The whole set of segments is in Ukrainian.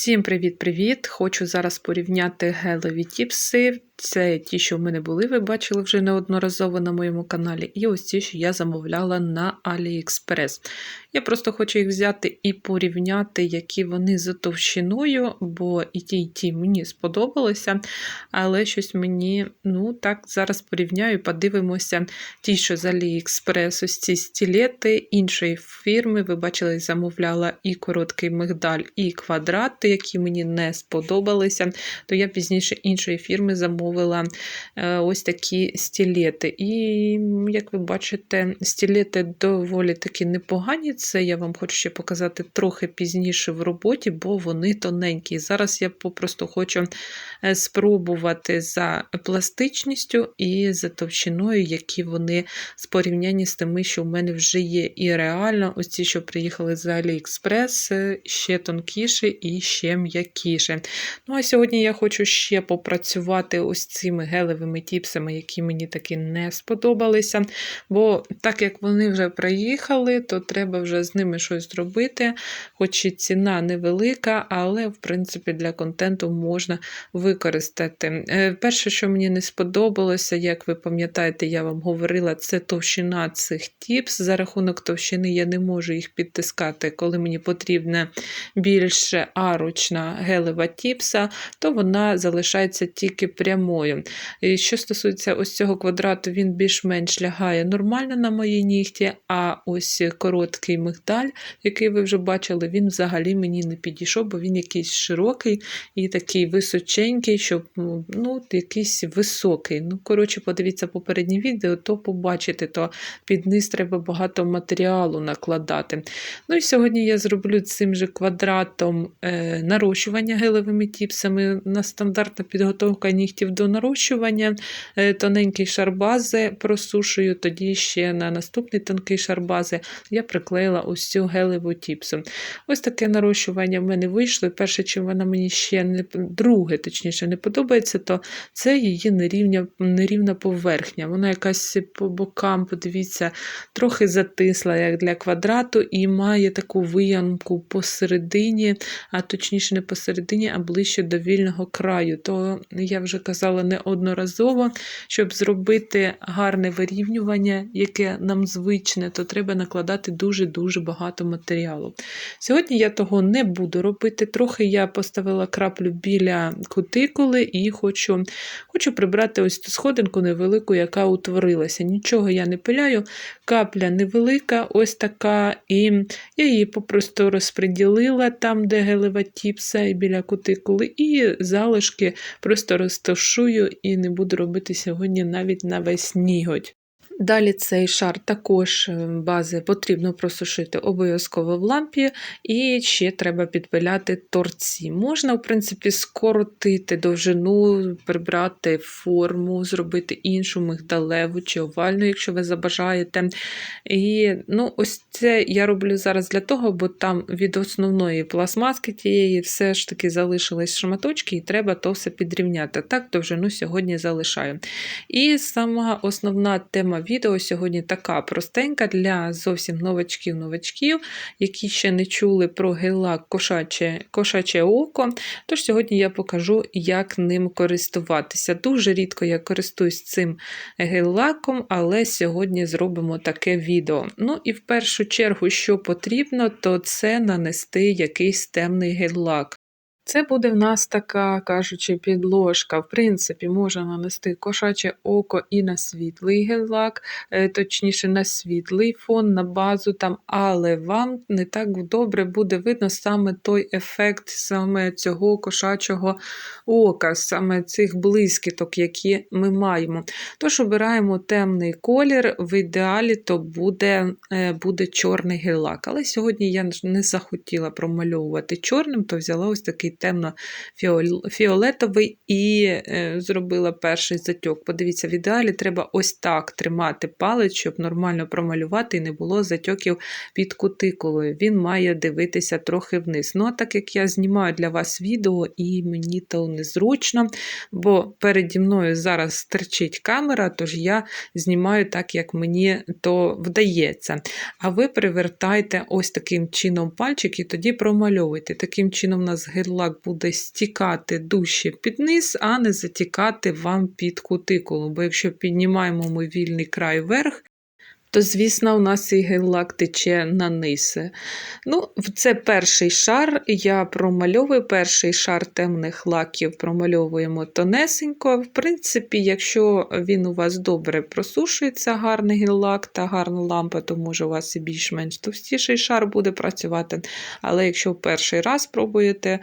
Всім привіт-привіт! Хочу зараз порівняти гелові тіпси. Це ті, що в мене були, ви бачили вже неодноразово на моєму каналі. І ось ті, що я замовляла на AliExpress. Я просто хочу їх взяти і порівняти, які вони за товщиною, бо і ті, і ті мені сподобалися. Але щось мені, ну так, зараз порівняю, подивимося. Ті, що з AliExpress, ось ці стілети іншої фірми. Ви бачили, замовляла і короткий мигдаль, і квадрати, які мені не сподобалися. То я пізніше іншої фірми замовила ось такі стілети. І, як ви бачите, стілети доволі таки непогані. Це я вам хочу ще показати трохи пізніше в роботі, бо вони тоненькі. Зараз я попросту хочу е, спробувати за пластичністю і за товщиною, які вони з з тими, що в мене вже є. І реально, ось ці, що приїхали з AliExpress, е, ще тонкіше і ще м'якіше. Ну, а сьогодні я хочу ще попрацювати ось цими гелевими тіпсами, які мені таки не сподобалися. Бо так як вони вже приїхали, то треба вже з ними щось зробити. Хоч і ціна невелика, але, в принципі, для контенту можна використати. Е, перше, що мені не сподобалося, як ви пам'ятаєте, я вам говорила, це товщина цих тіпс. За рахунок товщини я не можу їх підтискати, коли мені потрібна більш аручна гелева тіпса, то вона залишається тільки прямою. І Що стосується ось цього квадрату, він більш-менш лягає нормально на мої нігті, а ось короткий мигдаль, який ви вже бачили, він взагалі мені не підійшов, бо він якийсь широкий і такий височенький, щоб ну, якийсь високий. Ну, коротше, подивіться попереднє відео, то побачите, то під низ треба багато матеріалу накладати. Ну і Сьогодні я зроблю цим же квадратом е, нарощування гелевими тіпсами на стандартна підготовка нігтів до нарощування. Е, тоненький шар бази просушую, тоді ще на наступний тонкий шар бази я приклеїла ось цю гелеву тіпсу. Ось таке нарощування в мене вийшло. І Перше, чим вона мені ще не друге, точніше, не подобається, то це її нерівня, нерівна поверхня. Вона якась по бокам, подивіться, трохи затисла, як для квадрату, і має таку виямку посередині, а точніше, не посередині, а ближче до вільного краю. То я вже казала неодноразово, щоб зробити гарне вирівнювання, яке нам звичне, то треба накладати дуже-дуже багато матеріалу. Сьогодні я того не буду робити. Трохи я поставила краплю біля кутикули і хочу хочу прибрати ось ту сходинку невелику, яка утворилася. Нічого я не пиляю, капля невелика, ось така, і я її попросту розподілила там, де гелева тіпса, і біля кутикули, і залишки просто розташую і не буду робити сьогодні навіть на весь ніготь. Далі цей шар також е, бази потрібно просушити обов'язково в лампі, і ще треба підпиляти торці. Можна, в принципі, скоротити довжину, прибрати форму, зробити іншу мигдалеву чи овальну, якщо ви забажаєте. І ну, ось це я роблю зараз для того, бо там від основної пластмаски тієї все ж таки залишились шматочки, і треба то все підрівняти. Так, довжину сьогодні залишаю. І сама основна тема відео сьогодні така простенька для зовсім новачків-новачків, які ще не чули про гель-лак кошаче, кошаче око. Тож сьогодні я покажу, як ним користуватися. Дуже рідко я користуюсь цим гель-лаком, але сьогодні зробимо таке відео. Ну і в першу чергу, що потрібно, то це нанести якийсь темний гель-лак. Це буде в нас така, кажучи, підложка. В принципі, можна нанести кошаче око і на світлий гель-лак, е, точніше, на світлий фон, на базу там, але вам не так добре буде видно саме той ефект саме цього кошачого ока, саме цих блискіток, які ми маємо. Тож обираємо темний колір, в ідеалі то буде е, буде чорний гель-лак. Але сьогодні я не захотіла промальовувати чорним, то взяла ось такий темно-фіолетовий і е, зробила перший затьок. Подивіться, в ідеалі треба ось так тримати палець, щоб нормально промалювати і не було затьоків під кутикулою. Він має дивитися трохи вниз. Ну, а так як я знімаю для вас відео, і мені то незручно, бо переді мною зараз стерчить камера, тож я знімаю так, як мені то вдається. А ви привертайте ось таким чином пальчик і тоді промальовуйте. Таким чином, у нас гель гель-лак буде стікати дужче під низ, а не затікати вам під кутикулу. Бо якщо піднімаємо ми вільний край вверх, то, звісно, у нас і гель-лак тече на ниси. Ну, це перший шар. Я промальовую перший шар темних лаків, промальовуємо тонесенько. В принципі, якщо він у вас добре просушується, гарний гель-лак та гарна лампа, то може у вас і більш-менш товстіший шар буде працювати. Але якщо перший раз пробуєте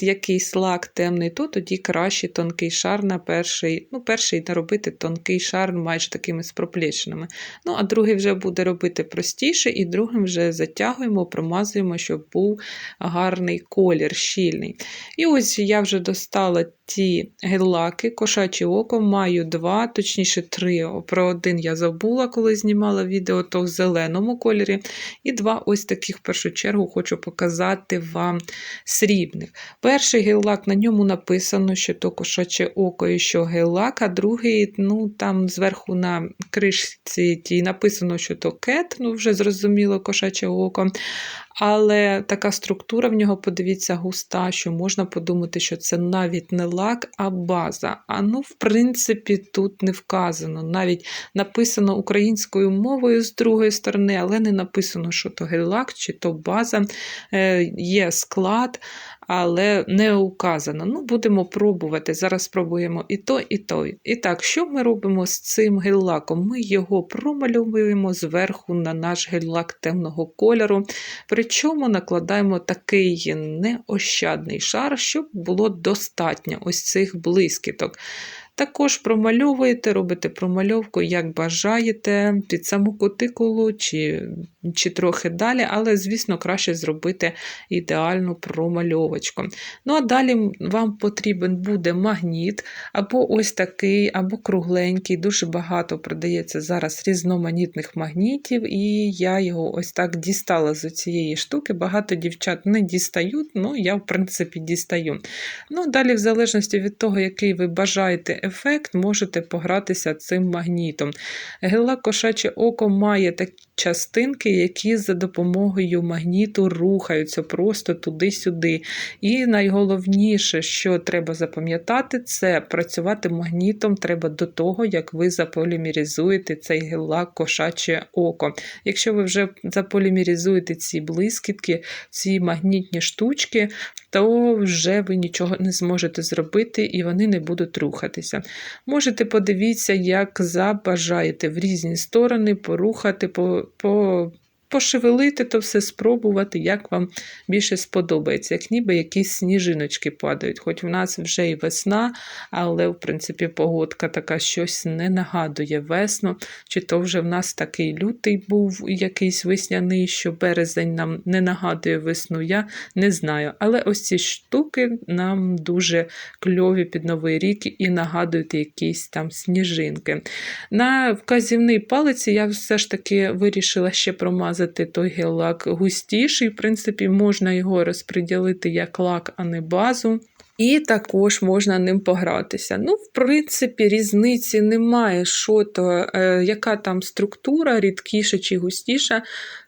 якийсь лак темний, то тоді краще тонкий шар на перший. Ну, перший не робити тонкий шар майже такими з проплечинами. Ну, а другий вже буде робити простіше, і другим вже затягуємо, промазуємо, щоб був гарний колір, щільний. І ось я вже достала ті гель-лаки, кошаче око, маю два, точніше три. Про один я забула, коли знімала відео, то в зеленому кольорі. І два ось таких, в першу чергу, хочу показати вам срібних. Перший гель-лак, на ньому написано, що то кошаче око і що гель-лак, а другий, ну там зверху на кришці тій написано, що то кет, ну вже зрозуміло, кошаче око. Але така структура в нього, подивіться, густа, що можна подумати, що це навіть не лак, а база. А ну, в принципі, тут не вказано. Навіть написано українською мовою з другої сторони, але не написано, що то гель-лак чи то база. Е, Є склад, але не указано. Ну, будемо пробувати. Зараз спробуємо і то, і то. І так, що ми робимо з цим гель-лаком? Ми його промальовуємо зверху на наш гель-лак темного кольору. Причому накладаємо такий неощадний шар, щоб було достатньо ось цих блискіток. Також промальовуєте, робите промальовку, як бажаєте, під саму кутикулу чи чи трохи далі, але, звісно, краще зробити ідеальну промальовочку. Ну, а далі вам потрібен буде магніт, або ось такий, або кругленький. Дуже багато продається зараз різноманітних магнітів, і я його ось так дістала з цієї штуки. Багато дівчат не дістають, ну я, в принципі, дістаю. Ну, Далі, в залежності від того, який ви бажаєте ефект, можете погратися цим магнітом. Гела кошаче око має такі частинки, які за допомогою магніту рухаються просто туди-сюди. І найголовніше, що треба запам'ятати, це працювати магнітом треба до того, як ви заполімеризуєте цей гелак кошаче око. Якщо ви вже заполімеризуєте ці блискітки, ці магнітні штучки, то вже ви нічого не зможете зробити і вони не будуть рухатися. Можете подивитися, як забажаєте в різні сторони порухати, по, по, пошевелити то все, спробувати, як вам більше сподобається, як ніби якісь сніжиночки падають. Хоч в нас вже і весна, але, в принципі, погодка така щось не нагадує весну. Чи то вже в нас такий лютий був якийсь весняний, що березень нам не нагадує весну, я не знаю. Але ось ці штуки нам дуже кльові під Новий рік і нагадують якісь там сніжинки. На вказівній палиці я все ж таки вирішила ще промазати вирізати той гель-лак густіший. В принципі, можна його розподілити як лак, а не базу. І також можна ним погратися. Ну, в принципі, різниці немає, що то, е, яка там структура, рідкіша чи густіша.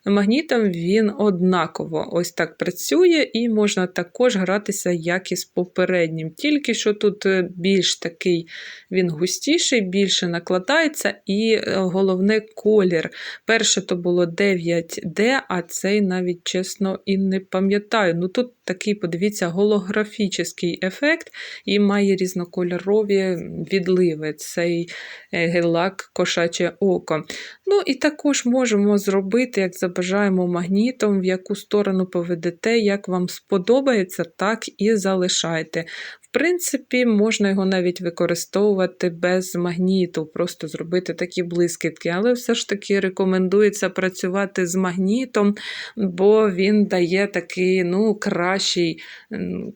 Магнітом він однаково ось так працює, і можна також гратися, як і з попереднім. Тільки що тут е, більш такий він густіший, більше накладається, і е, головне колір. Перше то було 9D, а цей навіть чесно і не пам'ятаю. Ну Тут такий, подивіться, голографічний ефект і має різнокольорові відливи. Цей е, гелак кошаче око. Ну і також можемо зробити, як забажаємо магнітом, в яку сторону поведете, як вам сподобається, так і залишайте В принципі, можна його навіть використовувати без магніту, просто зробити такі блискітки. Але все ж таки рекомендується працювати з магнітом, бо він дає такий ну, кращий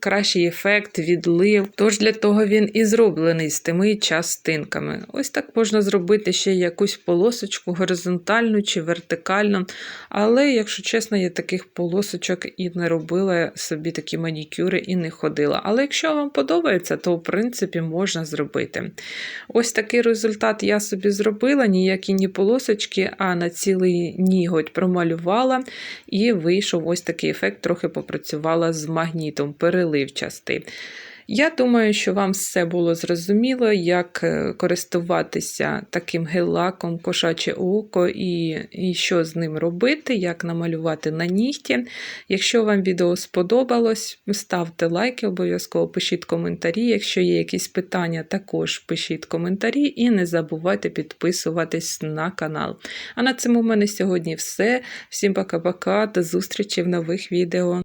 кращий ефект, відлив. Тож для того він і зроблений з тими частинками. Ось так можна зробити ще якусь полосочку горизонтальну чи вертикальну. Але, якщо чесно, я таких полосочок і не робила собі такі манікюри і не ходила. Але якщо вам подобається, то в принципі можна зробити. Ось такий результат я собі зробила, ніякі ні полосочки, а на цілий ніготь промалювала, і вийшов ось такий ефект, трохи попрацювала з магнітом, переливчастий. Я думаю, що вам все було зрозуміло, як е, користуватися таким гель-лаком кошаче око і, і що з ним робити, як намалювати на нігті. Якщо вам відео сподобалось, ставте лайки, обов'язково пишіть коментарі. Якщо є якісь питання, також пишіть коментарі і не забувайте підписуватись на канал. А на цьому в мене сьогодні все. Всім пока-пока, до зустрічі в нових відео.